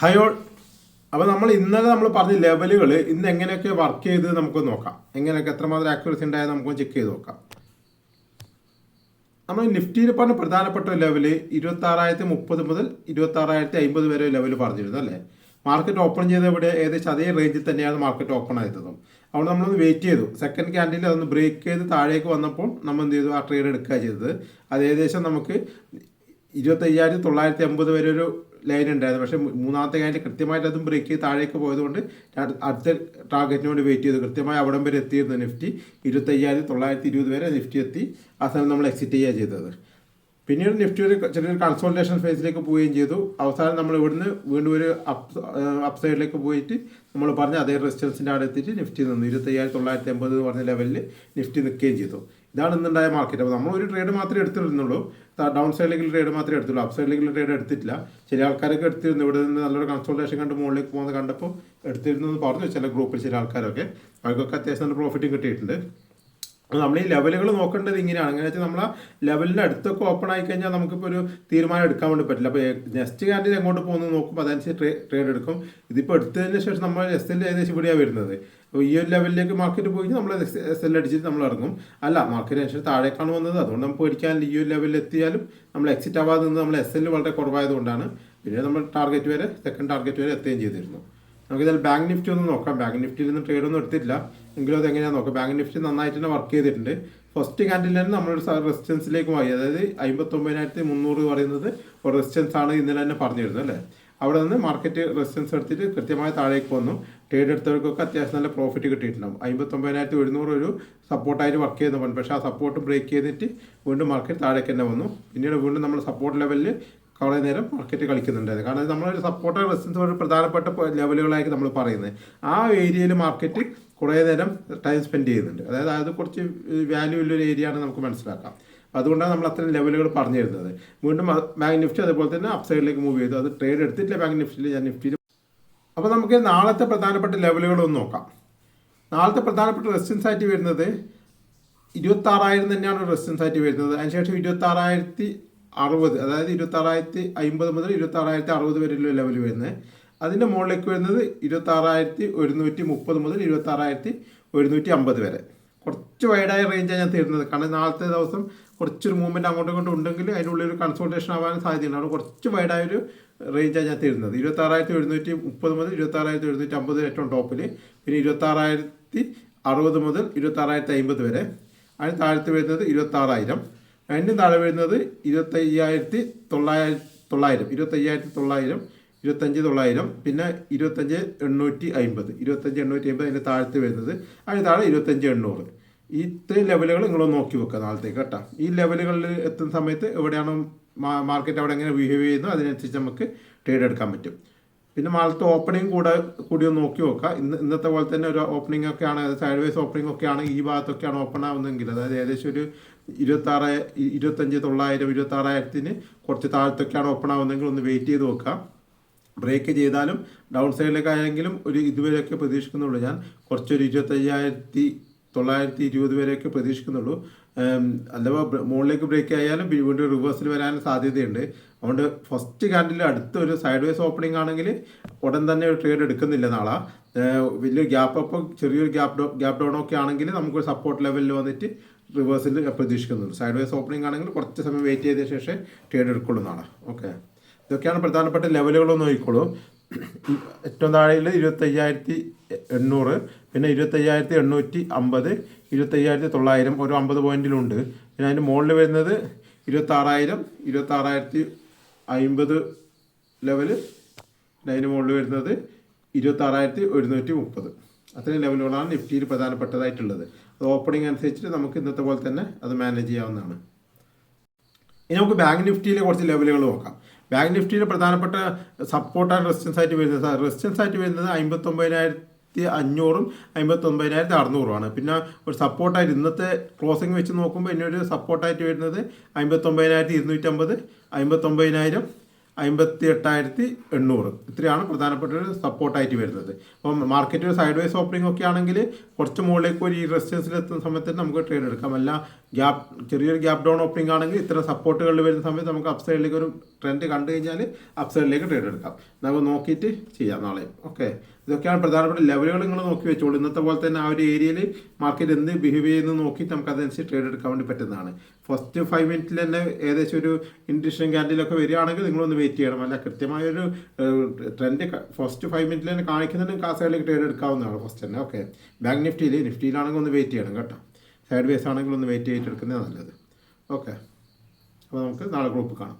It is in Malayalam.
ഹയോൾ അപ്പോൾ നമ്മൾ ഇന്നലെ നമ്മൾ പറഞ്ഞ ലെവലുകൾ ഇന്ന് എങ്ങനെയൊക്കെ വർക്ക് ചെയ്ത് നമുക്ക് നോക്കാം. എങ്ങനെയൊക്കെ എത്രമാത്രം ആക്യുറസി ഉണ്ടായത് നമുക്ക് ചെക്ക് ചെയ്ത് നോക്കാം. നമ്മൾ നിഫ്റ്റിയിൽ പറഞ്ഞ പ്രധാനപ്പെട്ട ലെവൽ ഇരുപത്തി ആറായിരത്തി മുപ്പത് മുതൽ ഇരുപത്തി ആറായിരത്തി അമ്പത് വരെ ലെവൽ പറഞ്ഞിരുന്നു അല്ലേ? മാർക്കറ്റ് ഓപ്പൺ ചെയ്ത ഇവിടെ ഏകദേശം അതേ റേഞ്ചിൽ തന്നെയാണ് മാർക്കറ്റ് ഓപ്പൺ ആയതും. അവിടെ നമ്മളൊന്ന് വെയിറ്റ് ചെയ്തു. സെക്കൻഡ് ക്യാൻഡിൽ അതൊന്ന് ബ്രേക്ക് ചെയ്ത് താഴേക്ക് വന്നപ്പോൾ നമ്മൾ എന്ത് ചെയ്തു? ആ ട്രേഡ് എടുക്കുക ചെയ്തത്. അത് ഏകദേശം നമുക്ക് ഇരുപത്തയ്യായിരത്തി തൊള്ളായിരത്തി അമ്പത് വരെ ഒരു ലൈൻ ഉണ്ടായിരുന്നു. പക്ഷേ മൂന്നാമത്തെ ലൈനിൽ കൃത്യമായിട്ട് അതും ബ്രേക്ക് ചെയ്ത് താഴേക്ക് പോയതുകൊണ്ട് അടുത്ത ടാർഗറ്റിന് വേണ്ടി വെയിറ്റ് ചെയ്തു. കൃത്യമായി അവിടം വരെ എത്തിയിരുന്നു നിഫ്റ്റി. ഇരുപത്തയ്യായിരത്തി തൊള്ളായിരത്തി ഇരുപത് വരെ നിഫ്റ്റി എത്തി. ആ സമയം നമ്മൾ എക്സിറ്റ് ചെയ്യുക ചെയ്തത്. പിന്നീട് നിഫ്റ്റി ഒരു ചെറിയൊരു കൺസോൾട്ടേഷൻ ഫേസിലേക്ക് പോവുകയും ചെയ്തു. അവസാനം നമ്മൾ ഇവിടുന്ന് വീണ്ടും ഒരു അപ് അപ്സൈഡിലേക്ക് പോയിട്ട് നമ്മൾ പറഞ്ഞ അതേ റെസിസ്റ്റൻസിന്റെ അവിടെ എത്തിയിട്ട് നിഫ്റ്റി നിന്നു. ഇരുപത്തയ്യായിരത്തി തൊള്ളായിരത്തി എൺപത് എന്ന് പറഞ്ഞ ലെവലിൽ നിഫ്റ്റി നിൽക്കുകയും ചെയ്തു. ഇതാണ് ഇന്നുണ്ടായ മാർക്കറ്റ് അപ്പോൾ നമ്മൾ ഒരു ട്രേഡ് മാത്രമേ എടുത്തിരുന്നുള്ളൂ. ഡൗൺ സൈഡിലേക്ക് ട്രേഡ് മാത്രമേ എടുത്തുള്ളൂ അപ്പ് സൈഡിലേക്ക് ട്രേഡ് എടുത്തിട്ടില്ല. ചില ആൾക്കാരൊക്കെ എടുത്തിരുന്നു. ഇവിടെ നിന്ന് നല്ലൊരു കൺസോൾട്ടേഷൻ കണ്ട് മുകളിലേക്ക് പോകുന്നത് കണ്ടപ്പോൾ എടുത്തിരുന്നു എന്ന് പറഞ്ഞു ചില ഗ്രൂപ്പിൽ ചില ആൾക്കാരൊക്കെ. അവർക്കൊക്കെ അത്യാവശ്യം നല്ല പ്രോഫിറ്റും കിട്ടിയിട്ടുണ്ട്. നമ്മൾ ഈ ലെവലുകൾ നോക്കേണ്ടത് ഇങ്ങനെയാണ്. അങ്ങനെ വെച്ചാൽ നമ്മൾ ആ ലെവലിന്റെ അടുത്തൊക്കെ ഓപ്പൺ ആയി കഴിഞ്ഞാൽ നമുക്കിപ്പോൾ ഒരു തീരുമാനം എടുക്കാൻ വേണ്ടി പറ്റില്ല. അപ്പോൾ നെക്സ്റ്റ് കാൻഡിൽ എങ്ങോട്ട് പോകുന്നത് നോക്കുമ്പോൾ അതനുസരിച്ച് ട്രേ ട്രേഡ് എടുക്കും. ഇതിപ്പോൾ എടുത്തതിന് ശേഷം നമ്മൾ എസ് എൽ ഏകദേശം ഇവിടെയാണ് വരുന്നത്. അപ്പോൾ ഈ ഒരു ലെവലിലേക്ക് മാർക്കറ്റ് പോയി നമ്മൾ എസ് എൽ അടിച്ചിട്ട് നമ്മൾ ഇറങ്ങും. അല്ല മാർക്കറ്റ് അനുസരിച്ച് താഴേക്കാണ് വന്നത്. അതുകൊണ്ട് നമുക്ക് പേടിക്കാൻ ഈ ഒരു ലെവലിൽ എത്തിയാലും നമ്മൾ എക്സിറ്റ് ആവാതെ നിന്ന് നമ്മൾ എസ് എൽ വളരെ കുറവായതുകൊണ്ടാണ്. പിന്നെ നമ്മൾ ടാർഗറ്റ് വരെ സെക്കൻഡ് ടാർഗറ്റ് വരെ എത്തുകയും ചെയ്തിരുന്നു. നമുക്ക് ഇതിൽ ബാങ്ക് നിഫ്റ്റി ഒന്ന് നോക്കാം. ബാങ്ക് നിഫ്റ്റിയിൽ നിന്ന് ട്രേഡ് ഒന്നും എടുത്തിട്ടില്ല. എങ്കിലും അത് എങ്ങനെയാണെന്ന് നോക്കാം ബാങ്ക് നിഫ്റ്റി നന്നായിട്ട് തന്നെ വർക്ക് ചെയ്തിട്ടുണ്ട്. ഫസ്റ്റ് കാൻഡിൽ തന്നെ നമ്മളൊരു റെസിസ്റ്റൻസിലേക്ക് പോയി അതായത് അമ്പത്തൊമ്പതിനായിരത്തി മുന്നൂറ് പറയുന്നത് ഒരു റെസിസ്റ്റൻസ് ആണ് ഇന്നലെ തന്നെ പറഞ്ഞിരുന്നത് അല്ലേ? അവിടെ നിന്ന് മാർക്കറ്റ് റെസിസ്റ്റൻസ് എടുത്തിട്ട് കൃത്യമായി താഴേക്ക് വന്നു. ട്രേഡ് എടുത്തവർക്കൊക്കെ അത്യാവശ്യം നല്ല പ്രോഫിറ്റ് കിട്ടിയിട്ടുണ്ടാവും. അമ്പത്തൊമ്പതിനായിരത്തി ഒരുന്നൂറ് ഒരു സപ്പോർട്ടായിട്ട് വർക്ക് ചെയ്യുന്നു പക്ഷേ ആ സപ്പോർട്ട് ബ്രേക്ക് ചെയ്തിട്ട് വീണ്ടും മാർക്കറ്റ് താഴേക്ക് തന്നെ വന്നു. പിന്നീട് വീണ്ടും നമ്മൾ സപ്പോർട്ട് ലെവലിൽ കുറേ നേരം മാർക്കറ്റ് കളിക്കുന്നുണ്ടായത് കാരണം നമ്മളൊരു സപ്പോർട്ടർ റെസിസ്റ്റൻസ് ഒരു പ്രധാനപ്പെട്ട ലെവലുകളായിരിക്കും നമ്മൾ പറയുന്നത്. ആ ഏരിയയിൽ മാർക്കറ്റ് കുറേ നേരം ടൈം സ്പെൻഡ് ചെയ്യുന്നുണ്ട്. അതായത് അത് കുറച്ച് വാല്യൂ ഉള്ളൊരു ഏരിയ ആണ് നമുക്ക് മനസ്സിലാക്കാം. അപ്പോൾ അതുകൊണ്ടാണ് നമ്മൾ അത്രയും ലെവലുകൾ പറഞ്ഞു തരുന്നത്. വീണ്ടും ബാങ്ക് നിഫ്റ്റി അതുപോലെ തന്നെ അപ്സൈഡിലേക്ക് മൂവ് ചെയ്തു. അത് ട്രേഡ് എടുത്തിട്ടില്ല ബാങ്ക് നിഫ്റ്റിയിൽ ഞാൻ നിഫ്റ്റിയിൽ അപ്പോൾ നമുക്ക് നാളത്തെ പ്രധാനപ്പെട്ട ലെവലുകളൊന്ന് നോക്കാം. നാളത്തെ പ്രധാനപ്പെട്ട റെസിസ്റ്റൻസ് ആയിട്ട് വരുന്നത് ഇരുപത്താറായിരം തന്നെയാണ് റെസിസ്റ്റൻസ് ആയിട്ട് വരുന്നത്. അതിനുശേഷം ഇരുപത്താറായിരത്തി അറുപത് അതായത് ഇരുപത്താറായിരത്തി അമ്പത് മുതൽ ഇരുപത്താറായിരത്തി അറുപത് വരെയുള്ള ലെവൽ വരുന്നത്. അതിന്റെ മുകളിലേക്ക് വരുന്നത് ഇരുപത്താറായിരത്തി ഒരുന്നൂറ്റി മുപ്പത് മുതൽ ഇരുപത്താറായിരത്തി ഒരുന്നൂറ്റി അമ്പത് വരെ. കുറച്ച് വൈഡായ റേഞ്ചാണ് ഞാൻ തരുന്നത്. കാരണം നാളത്തെ ദിവസം കുറച്ചൊരു മൂവ്മെന്റ് അങ്ങോട്ടും ഇങ്ങോട്ടും ഉണ്ടെങ്കിൽ അതിന്റെ ഒരു കൺസൾട്ടേഷൻ ആവാൻ സാധ്യതയുണ്ട്. അവിടെ കുറച്ച് വൈഡായ ഒരു റേഞ്ചാണ് ഞാൻ തരുന്നത്. ഇരുപത്താറായിരത്തി എഴുന്നൂറ്റി മുപ്പത് മുതൽ ഇരുപത്താറായിരത്തി എഴുന്നൂറ്റി അമ്പത് ഏറ്റവും ടോപ്പിൽ പിന്നെ ഇരുപത്താറായിരത്തി അറുപത് മുതൽ ഇരുപത്താറായിരത്തി അമ്പത് വരെ. അതിന് താഴത്ത് വരുന്നത് ഇരുപത്താറായിരം. അതിന് താഴെ വരുന്നത് ഇരുപത്തയ്യായിരത്തി തൊള്ളായിരം തൊള്ളായിരം. ഇരുപത്തയ്യായിരത്തി തൊള്ളായിരം ഇരുപത്തഞ്ച് തൊള്ളായിരം പിന്നെ ഇരുപത്തഞ്ച് എണ്ണൂറ്റി അമ്പത് ഇരുപത്തഞ്ച് എണ്ണൂറ്റി അമ്പത് അതിന്റെ താഴത്ത് വരുന്നത്. അതിന് താഴെ ഇരുപത്തഞ്ച് എണ്ണൂറ്. ഇത്രയും ലെവലുകൾ നിങ്ങൾ നോക്കി വെക്കുക നാളത്തേക്ക് കേട്ടോ. ഈ ലെവലുകളിൽ എത്തുന്ന സമയത്ത് എവിടെയാണ് മാർക്കറ്റ് അവിടെ എങ്ങനെ ബിഹേവ് ചെയ്യുന്നു അതിനനുസരിച്ച് നമുക്ക് ട്രേഡ് എടുക്കാൻ പറ്റും. പിന്നെ നാളത്തെ ഓപ്പണിംഗ് കൂടെ കൂടി ഒന്ന് നോക്കി നോക്കുക ഇന്ന് ഇന്നത്തെ പോലെ തന്നെ ഒരു ഓപ്പണിംഗ് ഒക്കെ ആണ് സൈഡ് വൈസ് ഓപ്പണിംഗ് ഒക്കെ ആണ് ഈ ഭാഗത്തൊക്കെയാണ് ഓപ്പൺ ആവുന്നതെങ്കിൽ അതായത് ഏകദേശം ഒരു ഇരുപത്താറ് ഇരുപത്തഞ്ച് തൊള്ളായിരം ഇരുപത്താറായിരത്തിന് കുറച്ച് താഴത്തൊക്കെയാണ് ഓപ്പൺ ആവുന്നതെങ്കിൽ ഒന്ന് വെയിറ്റ് ചെയ്ത് നോക്കാം. ബ്രേക്ക് ചെയ്താലും ഡൗൺ സൈഡിലേക്ക് ആയെങ്കിലും ഒരു ഇതുവരെയൊക്കെ പ്രതീക്ഷിക്കുന്നുള്ളൂ. ഞാൻ കുറച്ചൊരു ഇരുപത്തയ്യായിരത്തി തൊള്ളായിരത്തി ഇരുപത് വരെയൊക്കെ പ്രതീക്ഷിക്കുന്നുള്ളൂ. അഥവാ മുകളിലേക്ക് ബ്രേക്ക് ആയാലും വീണ്ടും റിവേഴ്സിൽ വരാൻ സാധ്യതയുണ്ട്. അതുകൊണ്ട് ഫസ്റ്റ് കാൻഡിൽ അടുത്ത ഒരു സൈഡ് വേസ് ഓപ്പണിംഗ് ആണെങ്കിൽ ഉടൻ തന്നെ ഒരു ട്രേഡ് എടുക്കുന്നില്ല നാളെ. വലിയൊരു ഗ്യാപ്പ് അപ്പോൾ ചെറിയൊരു ഗ്യാപ്പ് ഗ്യാപ്പ് ഡൗൺ ഒക്കെ ആണെങ്കിൽ നമുക്കൊരു സപ്പോർട്ട് ലെവലിൽ വന്നിട്ട് റിവേഴ്സിൽ പ്രതീക്ഷിക്കുന്നുണ്ട്. സൈഡ് വൈസ് ഓപ്പണിംഗ് ആണെങ്കിൽ കുറച്ച് സമയം വെയിറ്റ് ചെയ്ത ശേഷം ട്രേഡ് എടുക്കുള്ളൂ നാളെ ഓക്കെ ഇതൊക്കെയാണ് പ്രധാനപ്പെട്ട ലെവലുകളൊന്നും നോക്കിക്കോളൂ. ഏറ്റവും താഴെയിൽ ഇരുപത്തയ്യായിരത്തി എണ്ണൂറ് പിന്നെ ഇരുപത്തയ്യായിരത്തി എണ്ണൂറ്റി അമ്പത് ഇരുപത്തയ്യായിരത്തി തൊള്ളായിരം ഒരു അമ്പത് പോയിന്റിലുണ്ട്. പിന്നെ അതിന്റെ മുകളിൽ വരുന്നത് ഇരുപത്താറായിരം ഇരുപത്താറായിരത്തി അമ്പത് പിന്നെ അതിന് മുകളിൽ വരുന്നത് ഇരുപത്താറായിരത്തി ഒരുന്നൂറ്റി മുപ്പത് അത്രയും ലെവലുകളാണ് നിഫ്റ്റിയിൽ പ്രധാനപ്പെട്ടതായിട്ടുള്ളത്. അത് ഓപ്പണിംഗ് അനുസരിച്ചിട്ട് നമുക്ക് ഇന്നത്തെ പോലെ തന്നെ അത് മാനേജ് ചെയ്യാവുന്നതാണ്. ഇനി നമുക്ക് ബാങ്ക് നിഫ്റ്റിയിലെ കുറച്ച് ലെവലുകൾ നോക്കാം. ബാങ്ക് നിഫ്റ്റിയിലെ പ്രധാനപ്പെട്ട സപ്പോർട്ട് ആൻഡ് റെസിസ്റ്റൻസ് ആയിട്ട് വരുന്നത് റെസിസ്റ്റൻസ് ആയിട്ട് വരുന്നത് അമ്പത്തൊമ്പതിനായിരത്തി അഞ്ഞൂറും അമ്പത്തൊമ്പതിനായിരത്തി അറുന്നൂറുമാണ് പിന്നെ ഒരു സപ്പോർട്ടായിട്ട് ഇന്നത്തെ ക്ലോസിംഗ് വെച്ച് നോക്കുമ്പോൾ ഇനി ഒരു സപ്പോർട്ടായിട്ട് വരുന്നത് അമ്പത്തൊമ്പതിനായിരത്തി ഇരുന്നൂറ്റമ്പത് അമ്പത്തൊമ്പതിനായിരം അമ്പത്തി എട്ടായിരത്തി എണ്ണൂറ്. ഇത്രയാണ് പ്രധാനപ്പെട്ട ഒരു സപ്പോർട്ടായിട്ട് വരുന്നത്. അപ്പം മാർക്കറ്റ് ഒരു സൈഡ് വൈസ് ഓപ്പണിംഗ് ഒക്കെ ആണെങ്കിൽ കുറച്ച് മുകളിലേക്ക് ഒരു റെസിസ്റ്റൻസിൽ എത്തുന്ന സമയത്ത് നമുക്ക് ട്രേഡ് എടുക്കാം. അല്ല ഗ്യാപ്പ് ചെറിയൊരു ഗ്യാപ്പ് ഡൗൺ ഓപ്പണിംഗ് ആണെങ്കിൽ ഇത്തരം സപ്പോർട്ടുകളിൽ വരുന്ന സമയത്ത് നമുക്ക് അപ്പ് സൈഡിലേക്ക് ഒരു ട്രെൻഡ് കണ്ടു കഴിഞ്ഞാൽ അപ്പ് സൈഡിലേക്ക് ട്രേഡ് എടുക്കാം. നമുക്ക് നോക്കിയിട്ട് ചെയ്യാം നാളെ ഓക്കെ ഇതൊക്കെയാണ് പ്രധാനപ്പെട്ട ലെവലുകൾ നിങ്ങൾ നോക്കി വെച്ചോളൂ. ഇന്നത്തെ പോലെ തന്നെ ആ ഒരു ഏരിയയിൽ മാർക്കറ്റ് എന്ത് ബിഹേവ് ചെയ്യുന്നു നോക്കി നമുക്ക് അതനുസരിച്ച് ട്രേഡ് എടുക്കാൻ വേണ്ടി പറ്റുന്നതാണ്. ഫസ്റ്റ് ഫൈവ് മിനിറ്റിൽ തന്നെ ഏകദേശം ഒരു ഇൻഡിഷൻ ക്യാൻഡിലൊക്കെ വരികയാണെങ്കിൽ നിങ്ങളൊന്ന് വെയിറ്റ് ചെയ്യണം. അല്ല കൃത്യമായൊരു ട്രെൻഡ് ഫസ്റ്റ് ഫൈവ് മിനിറ്റിൽ തന്നെ കാണിക്കുന്നതിന് കാസുകളിലേക്ക് ട്രേഡ് എടുക്കാവുന്നതാണ് ഫസ്റ്റ് തന്നെ. ഓക്കെ ബാങ്ക് നിഫ്റ്റിയിൽ നിഫ്റ്റിയിലാണെങ്കിൽ ഒന്ന് വെയിറ്റ് ചെയ്യണം കേട്ടോ. സൈഡ് വേസ് ആണെങ്കിൽ ഒന്ന് വെയിറ്റ് ചെയ്തിട്ട് എടുക്കുന്നതാണ് നല്ലത്. ഓക്കെ അപ്പോൾ നമുക്ക് നാളെ ഗ്രൂപ്പ് കാണാം.